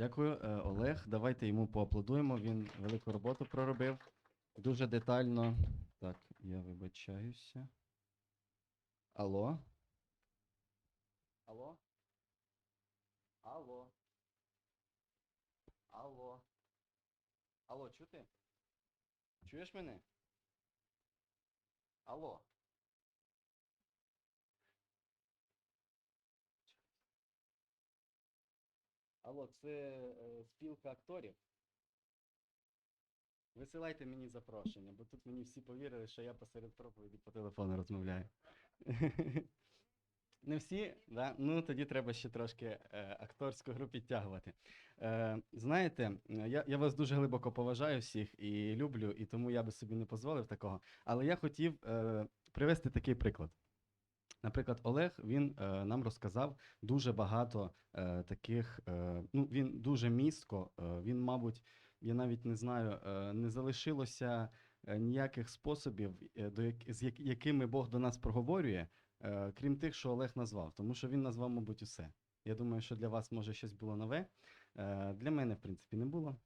Дякую, Е, Олег. Давайте йому поаплодуємо. Він велику роботу проробив. Дуже детально. Так, я вибачаюся. Алло? Алло? Алло? Алло? Алло, чути? Чуєш мене? Алло? Алло, це е, спілка акторів. Висилайте мені запрошення, бо тут мені всі повірили, що я посеред проповіді по телефону розмовляю. Не всі, да? ну тоді треба ще трошки е, акторську гру підтягувати. Е, знаєте, я, я вас дуже глибоко поважаю всіх і люблю, і тому я би собі не дозволив такого. Але я хотів е, привести такий приклад. Наприклад, Олег він е, нам розказав дуже багато е, таких. Е, ну, він дуже містко. Е, він, мабуть, я навіть не знаю, е, не залишилося е, ніяких способів, е, до як, з як, якими Бог до нас проговорює, е, крім тих, що Олег назвав. Тому що він назвав, мабуть, усе. Я думаю, що для вас може щось було нове. Е, для мене, в принципі, не було.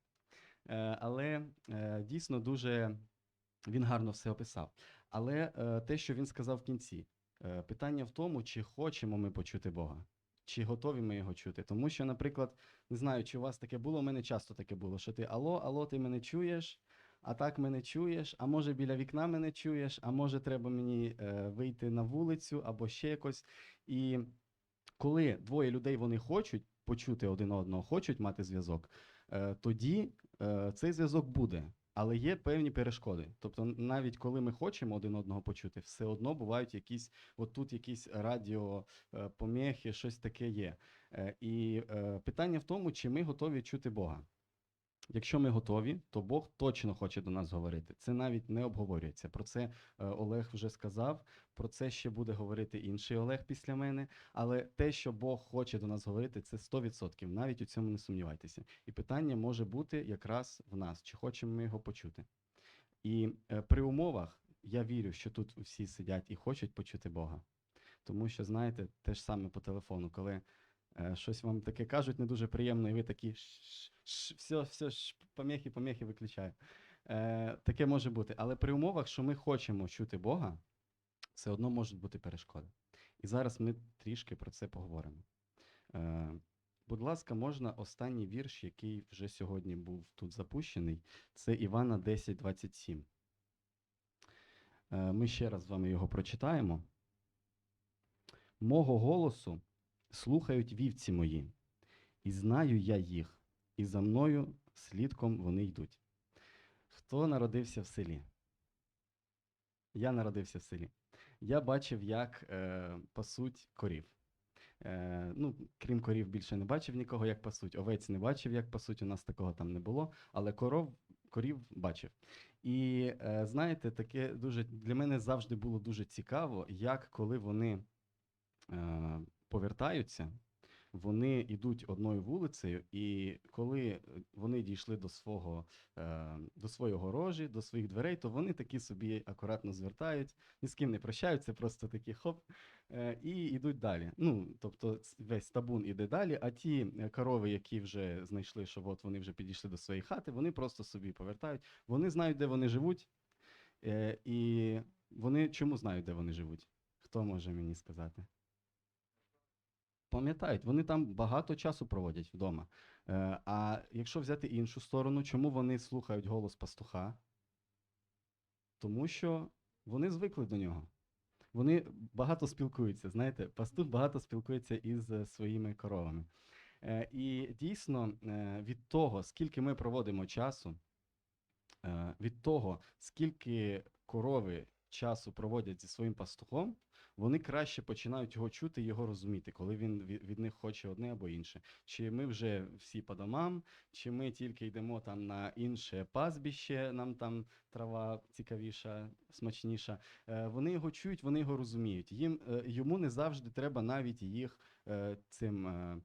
Е, але е, дійсно дуже він гарно все описав. Але е, те, що він сказав в кінці, питання в тому, чи хочемо ми почути Бога, чи готові ми його чути. Тому що, наприклад, не знаю, чи у вас таке було, у мене часто таке було, що ти алло, алло, ти мене чуєш, а так мене чуєш, а може біля вікна мене чуєш, а може треба мені е, вийти на вулицю або ще якось. І коли двоє людей вони хочуть почути один одного, хочуть мати зв'язок, е, тоді е, цей зв'язок буде. Але є певні перешкоди. Тобто, навіть коли ми хочемо один одного почути, все одно бувають якісь, от тут якісь радіо, е, щось таке є. Е, І е, питання в тому, чи ми готові чути Бога. Якщо ми готові, то Бог точно хоче до нас говорити. Це навіть не обговорюється. Про це е, Олег вже сказав. Про це ще буде говорити інший Олег після мене. Але те, що Бог хоче до нас говорити, це 100%. Навіть у цьому не сумнівайтеся. І питання може бути якраз в нас, чи хочемо ми його почути. І е, при умовах я вірю, що тут всі сидять і хочуть почути Бога. Тому що, знаєте, те ж саме по телефону, коли е, щось вам таке кажуть не дуже приємно, і ви такі «Ш- ш- все, все, помехи, помехи виключаю. Е, таке може бути. Але при умовах, що ми хочемо чути Бога, все одно можуть бути перешкоди. І зараз ми трішки про це поговоримо. Е, будь ласка, можна останній вірш, який вже сьогодні був тут запущений, це Івана 10.27. Е, ми ще раз з вами його прочитаємо. Мого голосу слухають вівці мої, і знаю я їх, і за мною слідком вони йдуть. Хто народився в селі? Я народився в селі. Я бачив, як е, пасуть корів. Е, ну, крім корів, більше не бачив нікого, як пасуть. Овець не бачив, як пасуть. У нас такого там не було, але коров, корів бачив. І е, знаєте, таке дуже для мене завжди було дуже цікаво, як коли вони е, повертаються, вони йдуть одною вулицею, і коли е, вони дійшли до свого е, до своєї огорожі, до своїх дверей, то вони такі собі акуратно звертають, ні з ким не прощаються, просто такі хоп, е, і йдуть далі. Ну, тобто весь табун іде далі, а ті корови, які вже знайшли, що от вони вже підійшли до своєї хати, вони просто собі повертають. Вони знають, де вони живуть, і вони чому знають, де вони живуть? Хто може мені сказати? Пам'ятають, вони там багато часу проводять вдома. Е, а якщо взяти іншу сторону, чому вони слухають голос пастуха? Тому що вони звикли до нього. Вони багато спілкуються. Знаєте, пастух багато спілкується із е, своїми коровами. Е, і дійсно, е, від того, скільки ми проводимо часу, е, від того, скільки корови часу проводять зі своїм пастухом, вони краще починають його чути і його розуміти, коли він від, них хоче одне або інше. Чи ми вже всі по домам, чи ми тільки йдемо там на інше пастбище, нам там трава цікавіша, смачніша. Е, вони його чують, вони його розуміють. Їм, е, йому не завжди треба навіть їх е, цим.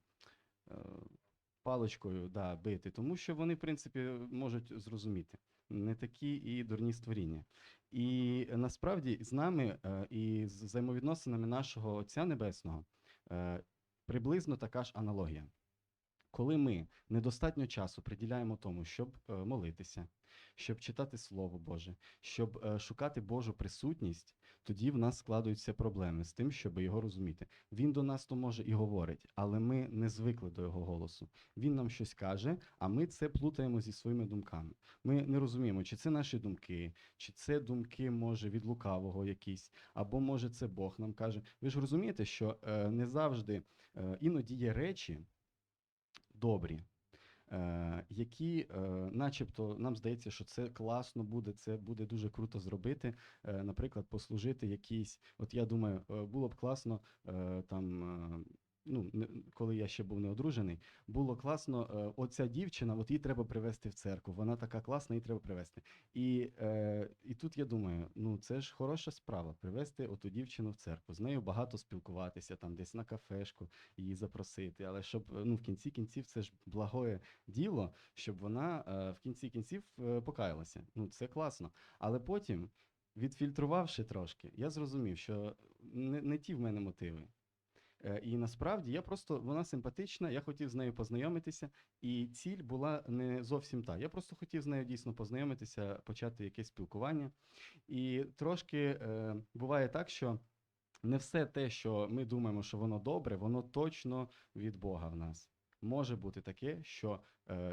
Паличкою да, бити, тому що вони, в принципі, можуть зрозуміти. Не такі і дурні створіння. І насправді з нами е, і з взаємовідносинами нашого Отця Небесного е, приблизно така ж аналогія. Коли ми недостатньо часу приділяємо тому, щоб е, молитися, щоб читати Слово Боже, щоб шукати Божу присутність, тоді в нас складуються проблеми з тим, щоб його розуміти. Він до нас то може і говорить, але ми не звикли до його голосу. Він нам щось каже, а ми це плутаємо зі своїми думками. Ми не розуміємо, чи це наші думки, чи це думки, може, від лукавого якісь, або може це Бог нам каже. Ви ж розумієте, що е, не завжди е, іноді є речі добрі. Е, які, е, начебто, нам здається, що це класно буде, це буде дуже круто зробити. Е, наприклад, послужити якійсь. От я думаю, було б класно там. Ну, коли я ще був не одружений, було класно. Е, оця дівчина, от її треба привезти в церкву. Вона така класна, її треба привезти. І, е, і тут я думаю, ну це ж хороша справа привезти оту дівчину в церкву. З нею багато спілкуватися, там десь на кафешку її запросити. Але щоб е, ну, в кінці кінців це ж благое діло, щоб вона е, в кінці кінців е, покаялася. Ну, це класно. Але потім, відфільтрувавши трошки, я зрозумів, що не, не ті в мене мотиви. Е, І насправді я просто вона симпатична, я хотів з нею познайомитися, і ціль була не зовсім та. Я просто хотів з нею дійсно познайомитися, почати якесь спілкування. І трошки е, буває так, що не все те, що ми думаємо, що воно добре, воно точно від Бога в нас. Може бути таке, що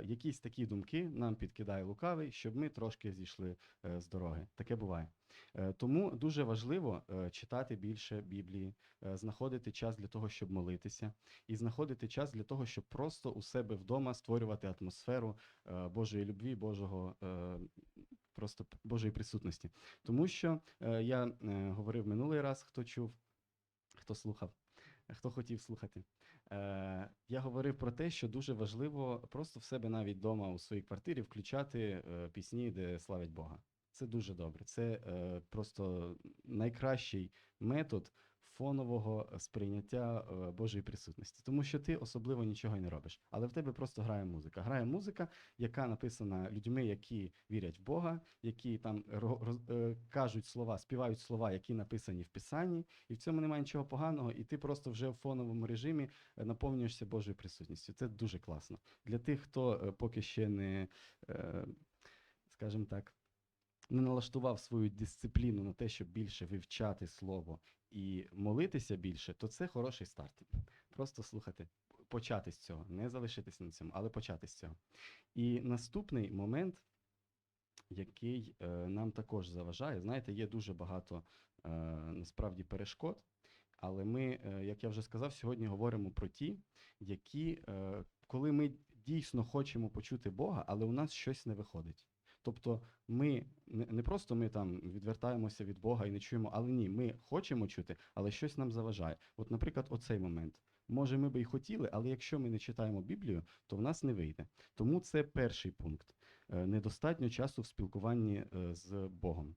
якісь такі думки нам підкидає лукавий, щоб ми трошки зійшли е, з дороги. Таке буває. Е, тому дуже важливо е, читати більше Біблії, е, знаходити час для того, щоб молитися, і знаходити час для того, щоб просто у себе вдома створювати атмосферу е, Божої любві, Божого е, просто Божої присутності. Тому що е, я е, говорив минулий раз, хто чув, хто слухав, хто хотів слухати. Е, я говорив про те, що дуже важливо просто в себе навіть вдома у своїй квартирі включати е, пісні, де славять Бога. Це дуже добре. Це е, просто найкращий метод фонового сприйняття е, Божої присутності, тому що ти особливо нічого не робиш, але в тебе просто грає музика. Грає музика, яка написана людьми, які вірять в Бога, які там ро- роз- е, кажуть слова, співають слова, які написані в Писанні, і в цьому немає нічого поганого, і ти просто вже в фоновому режимі е, наповнюєшся Божою присутністю. Це дуже класно. Для тих, хто е, поки ще не, е, скажімо так, не налаштував свою дисципліну на те, щоб більше вивчати слово і молитися більше, то це хороший старт. Просто слухати, почати з цього, не залишитися на цьому, але почати з цього. І наступний момент, який е, нам також заважає, знаєте, є дуже багато е, насправді перешкод. Але ми, е, як я вже сказав, сьогодні говоримо про ті, які, е, коли ми дійсно хочемо почути Бога, але у нас щось не виходить. Тобто ми не, просто ми там відвертаємося від Бога і не чуємо, але ні, ми хочемо чути, але щось нам заважає. От, наприклад, оцей момент. Може, ми би і хотіли, але якщо ми не читаємо Біблію, то в нас не вийде. Тому це перший пункт. Е, Недостатньо часу в спілкуванні е, з Богом.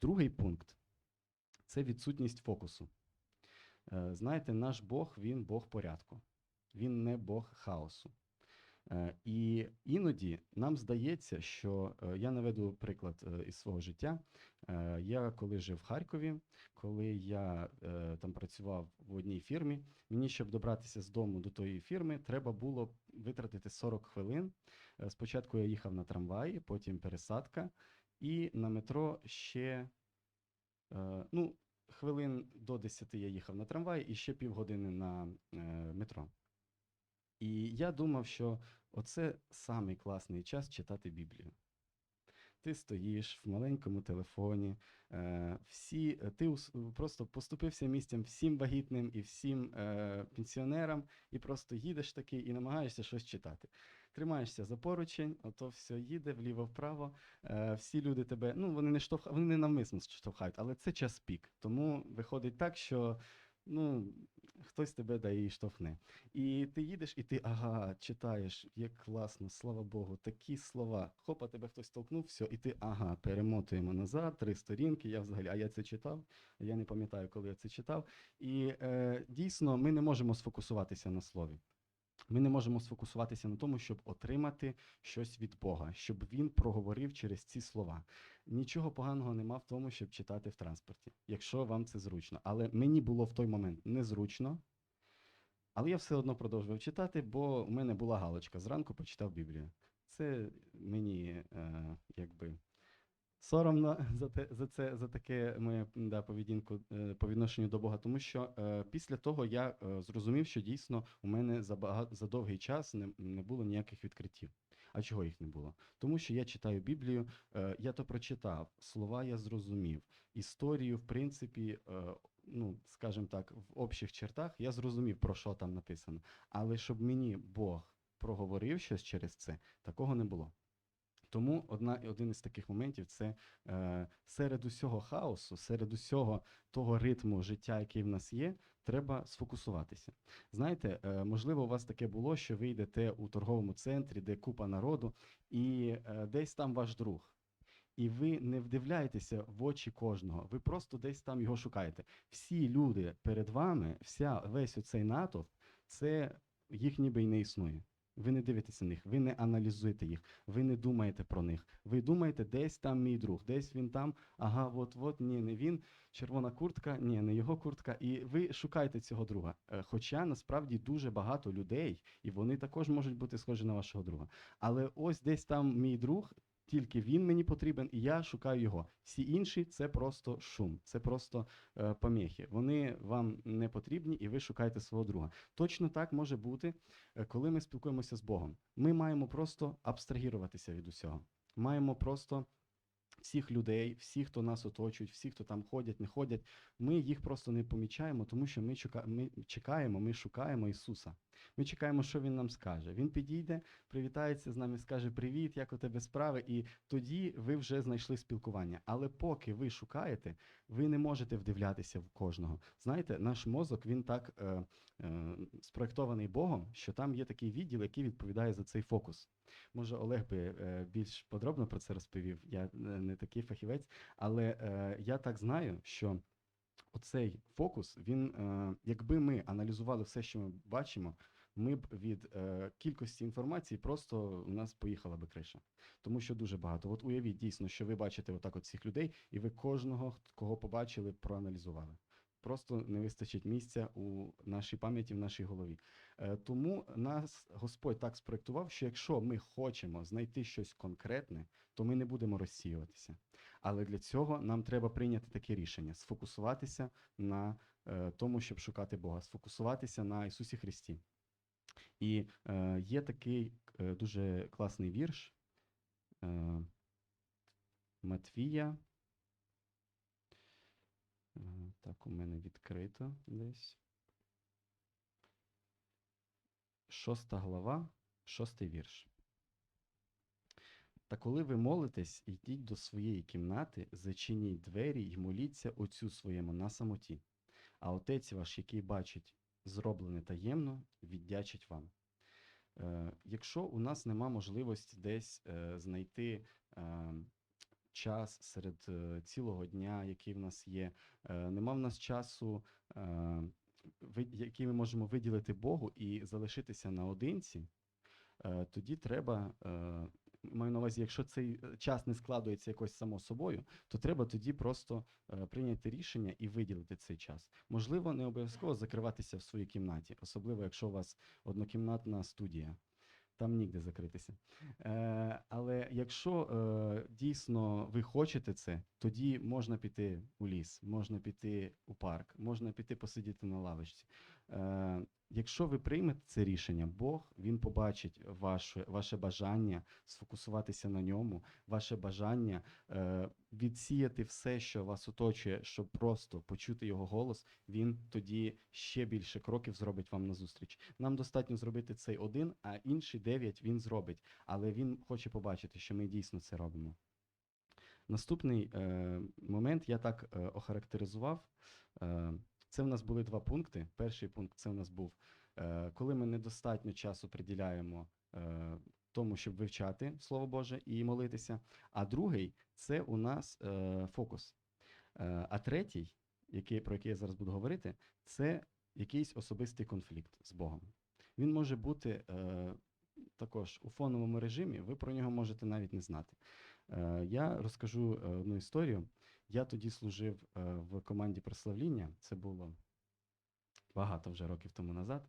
Другий пункт це відсутність фокусу. Е, Знаєте, наш Бог він Бог порядку, він не Бог хаосу. Е, І іноді нам здається, що е, я наведу приклад е, із свого життя. Я коли жив в Харкові, коли я там працював в одній фірмі, мені, щоб добратися з дому до тої фірми, треба було витратити 40 хвилин. Спочатку я їхав на трамваї, потім пересадка, і на метро ще ну, хвилин до 10 я їхав на трамваї і ще півгодини на метро. І я думав, що оце самий класний час читати Біблію. Ти стоїш в маленькому телефоні, е, всі, е, ти ус- просто поступився місцем всім вагітним і всім пенсіонерам, і просто їдеш такий і намагаєшся щось читати. Тримаєшся за поручень, ото все їде вліво-вправо. Е, всі люди тебе, ну вони не штовха, вони не навмисно штовхають, але це час пік. Тому виходить так, що ну, хтось тебе дає і штовхне. І ти їдеш, і ти ага, читаєш, як класно, слава Богу, такі слова. Хопа, тебе хтось толкнув, все, і ти ага, перемотуємо назад, три сторінки. Я взагалі, а я це читав. Я не пам'ятаю, коли я це читав. І е, дійсно, ми не можемо сфокусуватися на слові. Ми не можемо сфокусуватися на тому, щоб отримати щось від Бога, щоб він проговорив через ці слова. Нічого поганого нема в тому, щоб читати в транспорті, якщо вам це зручно. Але мені було в той момент незручно. Але я все одно продовжував читати, бо у мене була галочка. Зранку почитав Біблію. Це мені е, якби соромно за, те, за це за таке моє да, поведінку е, по відношенню до Бога, тому що е, після того я е, зрозумів, що дійсно у мене за бага- за довгий час не, не було ніяких відкриттів. А чого їх не було? Тому що я читаю Біблію, е, я то прочитав, слова я зрозумів, історію, в принципі, е, ну, скажімо так, в общих чертах я зрозумів, про що там написано. Але щоб мені Бог проговорив щось через це, такого не було. Тому одна, один із таких моментів це е, серед усього хаосу, серед усього того ритму життя, який в нас є, треба сфокусуватися. Знаєте, е, можливо, у вас таке було, що ви йдете у торговому центрі, де купа народу, і е, десь там ваш друг. І ви не вдивляєтеся в очі кожного, ви просто десь там його шукаєте. Всі люди перед вами, вся, весь оцей натовп, це їх ніби й не існує. Ви не дивитеся на них, ви не аналізуєте їх, ви не думаєте про них. Ви думаєте, десь там мій друг, десь він там, ага, от, от, ні, не він, червона куртка, ні, не його куртка. І ви шукаєте цього друга. Е, Хоча насправді дуже багато людей, і вони також можуть бути схожі на вашого друга. Але ось десь там мій друг, тільки він мені потрібен, і я шукаю його. Всі інші це просто шум, це просто е, поміхи. Вони вам не потрібні, і ви шукаєте свого друга. Точно так може бути, е, коли ми спілкуємося з Богом. Ми маємо просто абстрагіруватися від усього. Маємо просто всіх людей, всіх, хто нас оточують, всіх, хто там ходять, не ходять. Ми їх просто не помічаємо, тому що ми чекаємо, ми шукаємо Ісуса. Ми чекаємо, що Він нам скаже. Він підійде, привітається з нами, скаже Привіт, як у тебе справи, і тоді ви вже знайшли спілкування. Але поки ви шукаєте, ви не можете вдивлятися в кожного. Знаєте, наш мозок він так е, е, спроектований Богом, що там є такий відділ, який відповідає за цей фокус. Може, Олег би е, більш подробно про це розповів. Я е, не такий фахівець, але е, я так знаю, що оцей фокус, він, е, якби ми аналізували все, що ми бачимо, ми б від е, кількості інформації просто у нас поїхала би криша. Тому що дуже багато. От уявіть дійсно, що ви бачите отак от цих людей, і ви кожного, кого побачили, проаналізували. Просто не вистачить місця у нашій пам'яті, в нашій голові. Е, Тому нас Господь так спроектував, що якщо ми хочемо знайти щось конкретне, то ми не будемо розсіюватися. Але для цього нам треба прийняти таке рішення: сфокусуватися на е, тому, щоб шукати Бога, сфокусуватися на Ісусі Христі. І е, є такий дуже класний вірш Матвія. Так, у мене відкрито десь. Шоста глава, шостий вірш. Та коли ви молитесь, йдіть до своєї кімнати, зачиніть двері й моліться Отцю своєму на самоті. А Отець ваш, який бачить зроблене таємно, віддячить вам. Е, якщо у нас нема можливості десь е, знайти е, час серед е, цілого дня, який в нас є, е, нема в нас часу, е, який ми можемо виділити Богу і залишитися наодинці, е, тоді треба, е, маю на увазі, якщо цей е, час не складується якось само собою, то треба тоді просто прийняти рішення і виділити цей час. Можливо, не обов'язково закриватися в своїй кімнаті, особливо якщо у вас однокімнатна студія. Там нігде закритися. Е, але якщо е, дійсно ви хочете це, тоді можна піти у ліс, можна піти у парк, можна піти посидіти на лавочці. Е, якщо ви приймете це рішення, Бог він побачить ваше, ваше бажання сфокусуватися на ньому, ваше бажання е, відсіяти все, що вас оточує, щоб просто почути його голос. Він тоді ще більше кроків зробить вам назустріч. Нам достатньо зробити цей один, а інший дев'ять він зробить. Але він хоче побачити, що ми дійсно це робимо. Наступний е, момент я так е, охарактеризував. Е, це в нас були два пункти. Перший пункт це в нас був, е, коли ми недостатньо часу приділяємо е, тому, щоб вивчати Слово Боже і молитися. А другий це у нас е, фокус. А третій, який, про який я зараз буду говорити, це якийсь особистий конфлікт з Богом. Він може бути також у фоновому режимі, ви про нього можете навіть не знати. Я розкажу одну історію. Я тоді служив е, в команді прославління, це було багато вже років тому назад.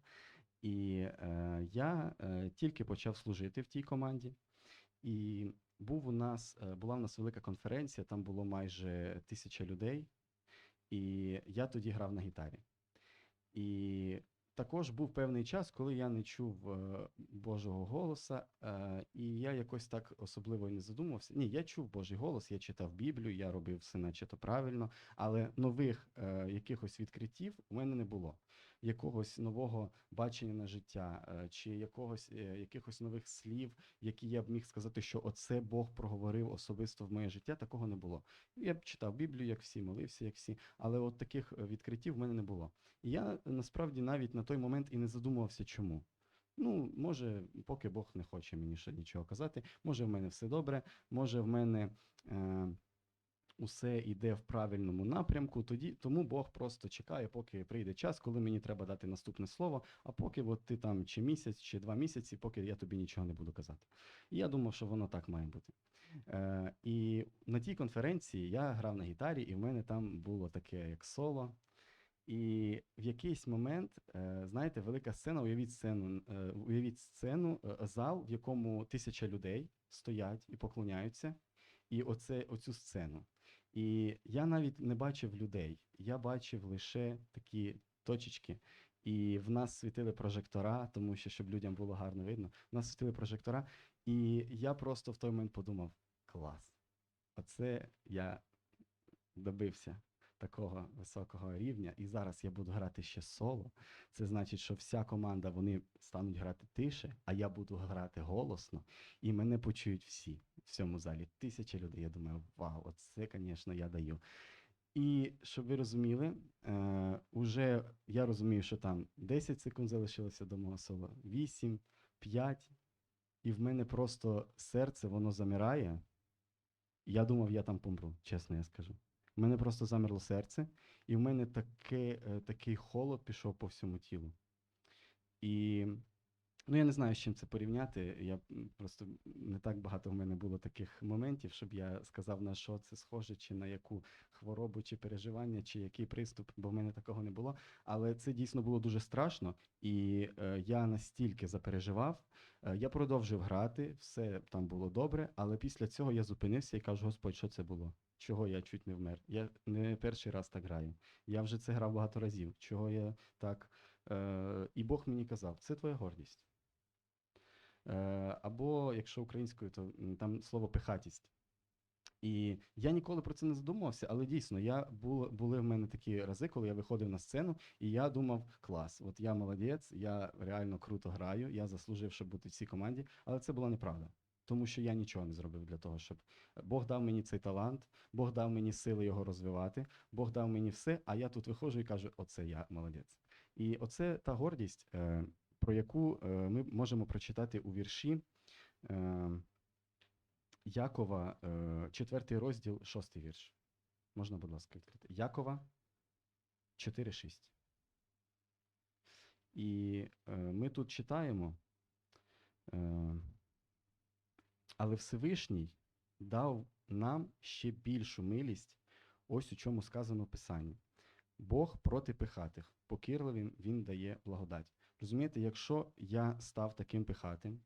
І е, я е, тільки почав служити в тій команді, і був у нас, була в нас велика конференція, там було майже тисяча людей, і я тоді грав на гітарі. І також був певний час, коли я не чув е, Божого голоса, е, і я якось так особливо не задумався. Ні, я чув Божий голос, я читав Біблію, я робив все наче-то правильно, але нових е, якихось відкриттів у мене не було. Якогось нового бачення на життя, е, чи якогось е, якихось нових слів, які я б міг сказати, що оце Бог проговорив особисто в моє життя, такого не було. Я б читав Біблію, як всі, молився, як всі, але от таких е, відкриттів в мене не було. І я насправді навіть на той момент і не задумувався, чому. Ну, може, поки Бог не хоче мені ще нічого казати, може, в мене все добре, може, в мене е, усе йде в правильному напрямку, тоді, тому Бог просто чекає, поки прийде час, коли мені треба дати наступне слово, а поки от ти там чи місяць, чи два місяці, поки я тобі нічого не буду казати. І я думав, що воно так має бути. Е, і на тій конференції я грав на гітарі, і в мене там було таке як соло. І в якийсь момент, е, знаєте, велика сцена, уявіть сцену, е, уявіть сцену, е, зал, в якому тисяча людей стоять і поклоняються, і оце, оцю сцену. І я навіть не бачив людей, я бачив лише такі точечки. І в нас світили прожектора, тому що щоб людям було гарно видно. В нас світили прожектора, і я просто в той момент подумав: клас, оце я добився такого високого рівня, і зараз я буду грати ще соло. Це значить, що вся команда вони стануть грати тише, а я буду грати голосно, і мене почують всі в цьому залі. Тисяча людей. Я думаю, вау, оце, звісно, я даю. І щоб ви розуміли, е, уже я розумію, що там 10 секунд залишилося до мого соло, 8, 5, і в мене просто серце воно замирає. Я думав, я там помру, чесно я скажу. У мене просто замерло серце, і в мене таке, е, такий холод пішов по всьому тілу. І ну, я не знаю, з чим це порівняти. Я просто не так багато в мене було таких моментів, щоб я сказав, на що це схоже, чи на яку хворобу, чи переживання, чи який приступ, бо в мене такого не було. Але це дійсно було дуже страшно, і е, я настільки запереживав. Е, я продовжив грати, все там було добре, але після цього я зупинився і кажу: Господь, що це було? Чого я чуть не вмер? Я не перший раз так граю. Я вже це грав багато разів. Чого я так. Е, і Бог мені казав, це твоя гордість. Е, або, якщо українською, то там слово пихатість. І я ніколи про це не задумувався, але дійсно, я бул, були в мене такі рази, коли я виходив на сцену, і я думав, клас, от я молодець, я реально круто граю, я заслужив, щоб бути в цій команді, але це була неправда. Тому що я нічого не зробив для того, щоб Бог дав мені цей талант, Бог дав мені сили його розвивати, Бог дав мені все, а я тут виходжу і кажу, оце я молодець. І оце та гордість, е, про яку е, ми можемо прочитати у вірші е, Якова, е, четвертий розділ, шостий вірш. Можна, будь ласка, відкрити. Якова 4.6. І е, ми тут читаємо. Але Всевишній дав нам ще більшу милість, ось у чому сказано в Писанні. Бог проти пихатих, покірливим він дає благодать. Розумієте, якщо я став таким пихатим,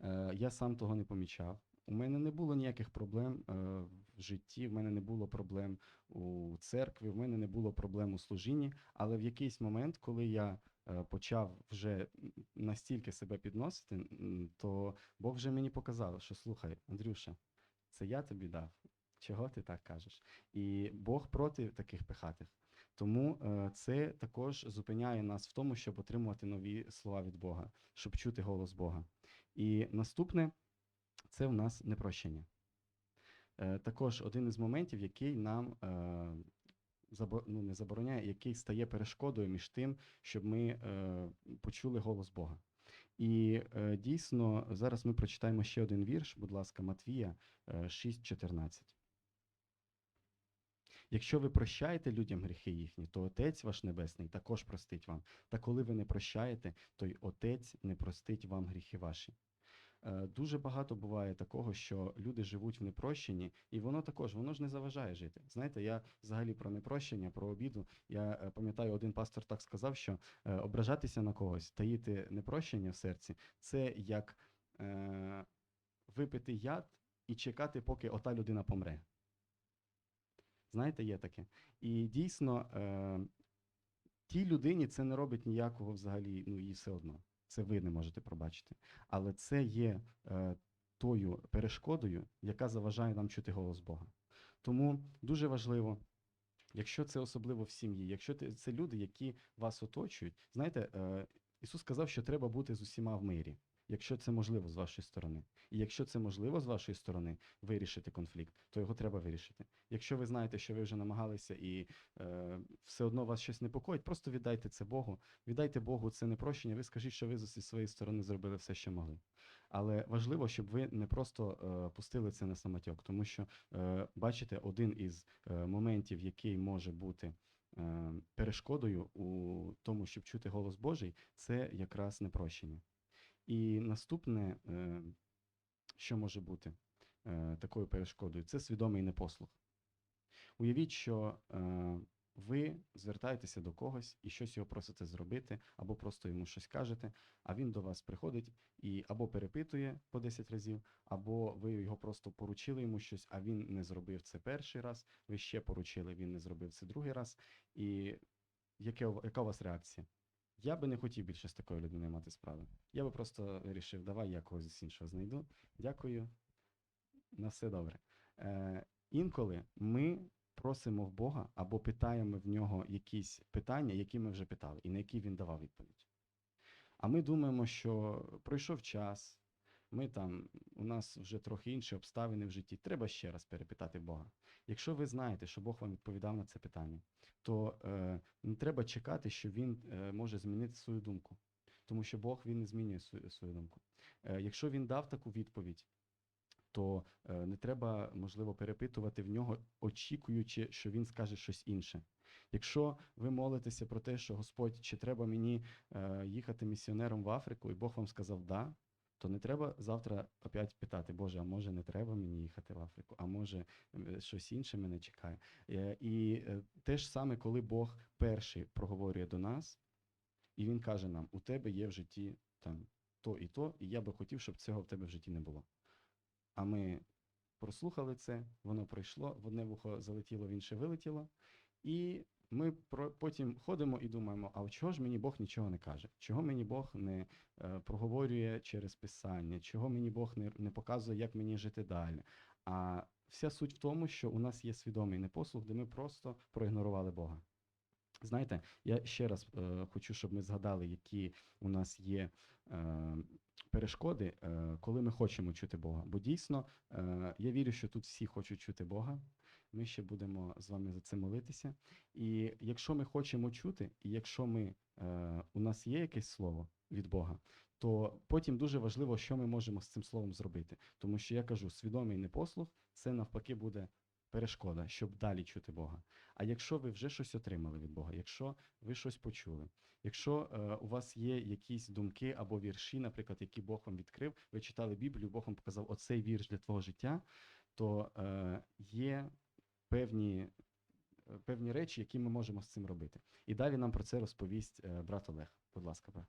е, я сам того не помічав. У мене не було ніяких проблем е, в житті, в мене не було проблем у церкві, в мене не було проблем у служінні, але в якийсь момент, коли я почав вже настільки себе підносити, то Бог вже мені показав, що слухай, Андрюша, це я тобі дав. Чого ти так кажеш? І Бог проти таких пихатих. Тому е, це також зупиняє нас в тому, щоб отримувати нові слова від Бога, щоб чути голос Бога. І наступне це в нас непрощення. Е, також один із моментів, який нам е, ну, не забороняє, який стає перешкодою між тим, щоб ми е, почули голос Бога. І е, дійсно, зараз ми прочитаємо ще один вірш, будь ласка, Матвія е, 6,14. Якщо ви прощаєте людям гріхи їхні, то Отець ваш Небесний також простить вам. Та коли ви не прощаєте, то й Отець не простить вам гріхи ваші. Е, Дуже багато буває такого, що люди живуть в непрощенні, і воно також, воно ж не заважає жити. Знаєте, я взагалі про непрощення, про обіду. Я е, пам'ятаю, один пастор так сказав, що е, ображатися на когось, таїти непрощення в серці, це як е, випити яд і чекати, поки ота людина помре. Знаєте, є таке. І дійсно, е, тій людині це не робить ніякого взагалі, ну їй все одно. Це ви не можете пробачити. Але це є е, тою перешкодою, яка заважає нам чути голос Бога. Тому дуже важливо, якщо це особливо в сім'ї, якщо це люди, які вас оточують, знаєте, е, Ісус сказав, що треба бути з усіма в мирі, якщо це можливо з вашої сторони. І якщо це можливо з вашої сторони вирішити конфлікт, то його треба вирішити. Якщо ви знаєте, що ви вже намагалися і е, все одно вас щось непокоїть, просто віддайте це Богу. Віддайте Богу це не прощення. Ви скажіть, що ви зі своєї сторони зробили все, що могли. Але важливо, щоб ви не просто е, пустили це на самотьок, тому що е, бачите, один із е, моментів, який може бути е, перешкодою у тому, щоб чути голос Божий, це якраз непрощення. І наступне, е, що може бути е, такою перешкодою, це свідомий непослух. Уявіть, що е, ви звертаєтеся до когось і щось його просите зробити, або просто йому щось кажете, а він до вас приходить і або перепитує по 10 разів, або ви його просто поручили йому щось, а він не зробив це перший раз, ви ще поручили, він не зробив це другий раз. І яке, яка у вас реакція? Я би не хотів більше з такою людиною мати справи. Я би просто вирішив, давай я когось іншого знайду. Дякую. На все добре. Е, інколи ми просимо в Бога або питаємо в нього якісь питання, які ми вже питали, і на які він давав відповідь. А ми думаємо, що пройшов час, ми там, у нас вже трохи інші обставини в житті. Треба ще раз перепитати Бога. Якщо ви знаєте, що Бог вам відповідав на це питання, то е, не треба чекати, що він е, може змінити свою думку. Тому що Бог він не змінює свою, свою думку. Е, якщо він дав таку відповідь, то е, не треба, можливо, перепитувати в нього, очікуючи, що він скаже щось інше. Якщо ви молитеся про те, що Господь, чи треба мені е, їхати місіонером в Африку, і Бог вам сказав да, то не треба завтра опять питати, Боже, а може не треба мені їхати в Африку, а може щось інше мене чекає. Е, І е, те ж саме, коли Бог перший проговорює до нас, і Він каже нам: у тебе є в житті там то і то, і я би хотів, щоб цього в тебе в житті не було. А ми прослухали це, воно пройшло, в одне вухо залетіло, в інше вилетіло. І ми про, потім ходимо і думаємо, а чого ж мені Бог нічого не каже? Чого мені Бог не е, проговорює через писання, чого мені Бог не, не показує, як мені жити далі? А вся суть в тому, що у нас є свідомий непослух, де ми просто проігнорували Бога. Знаєте, я ще раз е, хочу, щоб ми згадали, які у нас є е, перешкоди, е, коли ми хочемо чути Бога. Бо дійсно, е, я вірю, що тут всі хочуть чути Бога. Ми ще будемо з вами за це молитися. І якщо ми хочемо чути, і якщо ми, е, у нас є якесь слово від Бога, то потім дуже важливо, що ми можемо з цим словом зробити. Тому що я кажу, свідомий непослух це навпаки буде перешкода, щоб далі чути Бога. А якщо ви вже щось отримали від Бога, якщо ви щось почули, якщо е, у вас є якісь думки або вірші, наприклад, які Бог вам відкрив, ви читали Біблію, Бог вам показав оцей вірш для твого життя, то е, є певні, е, певні речі, які ми можемо з цим робити. І далі нам про це розповість е, брат Олег. Будь ласка, брат.